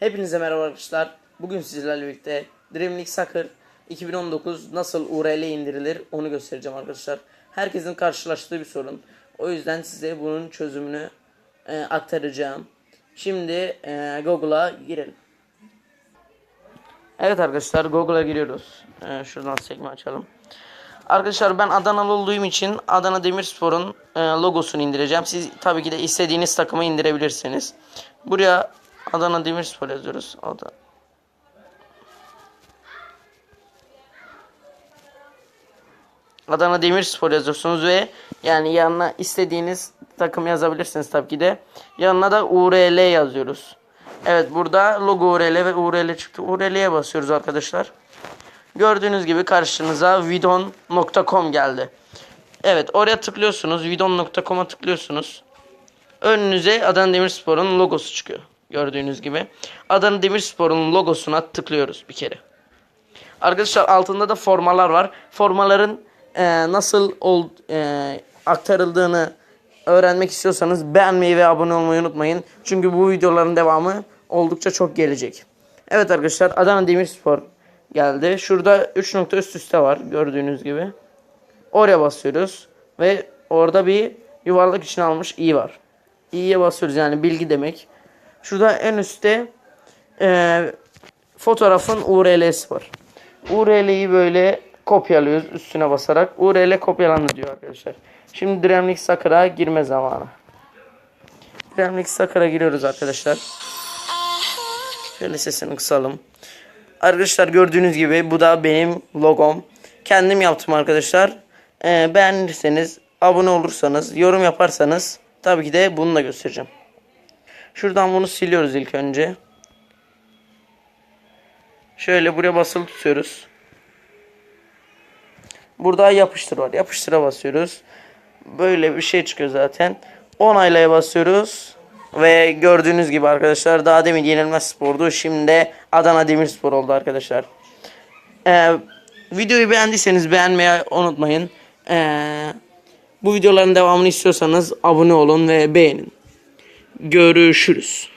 Hepinize merhaba arkadaşlar. Bugün sizlerle birlikte Dream League Soccer 2019 nasıl URL indirilir onu göstereceğim arkadaşlar. Herkesin karşılaştığı bir sorun. O yüzden size bunun çözümünü e, aktaracağım. Şimdi e, Google'a girelim. Evet arkadaşlar Google'a giriyoruz. E, şuradan sekme açalım. Arkadaşlar ben Adanalı olduğum için Adana Demirspor'un e, logosunu indireceğim. Siz tabii ki de istediğiniz takımı indirebilirsiniz. Buraya Adana Demirspor yazıyoruz. Ada- Adana Demirspor yazıyorsunuz ve yani yanına istediğiniz takım yazabilirsiniz tabii ki de. Yanına da URL yazıyoruz. Evet burada logo URL ve URL çıktı. URL'ye basıyoruz arkadaşlar. Gördüğünüz gibi karşınıza vidon.com geldi. Evet oraya tıklıyorsunuz. vidon.com'a tıklıyorsunuz. Önünüze Adana Demirspor'un logosu çıkıyor. Gördüğünüz gibi. Adana Demirspor'un logosuna tıklıyoruz bir kere. Arkadaşlar altında da formalar var. Formaların e, nasıl ol, e, aktarıldığını öğrenmek istiyorsanız beğenmeyi ve abone olmayı unutmayın. Çünkü bu videoların devamı oldukça çok gelecek. Evet arkadaşlar Adana Demirspor geldi. Şurada 3 nokta üst üste var gördüğünüz gibi. Oraya basıyoruz ve orada bir yuvarlak için almış i var. i'ye basıyoruz yani bilgi demek. Şurada en üstte e, fotoğrafın URL'si var. URL'yi böyle kopyalıyoruz üstüne basarak. URL kopyalandı diyor arkadaşlar. Şimdi Dreamlink Soccer'a girme zamanı. Dreamlink Soccer'a giriyoruz arkadaşlar. Şöyle sesini kısalım. Arkadaşlar gördüğünüz gibi bu da benim logom. Kendim yaptım arkadaşlar. Ee, beğenirseniz, abone olursanız, yorum yaparsanız tabii ki de bunu da göstereceğim. Şuradan bunu siliyoruz ilk önce. Şöyle buraya basılı tutuyoruz. Burada yapıştır var. Yapıştıra basıyoruz. Böyle bir şey çıkıyor zaten. Onaylaya basıyoruz. Ve gördüğünüz gibi arkadaşlar daha demin yenilmez spordu. Şimdi Adana Demirspor oldu arkadaşlar. Ee, videoyu beğendiyseniz beğenmeyi unutmayın. Ee, bu videoların devamını istiyorsanız abone olun ve beğenin. Görüşürüz.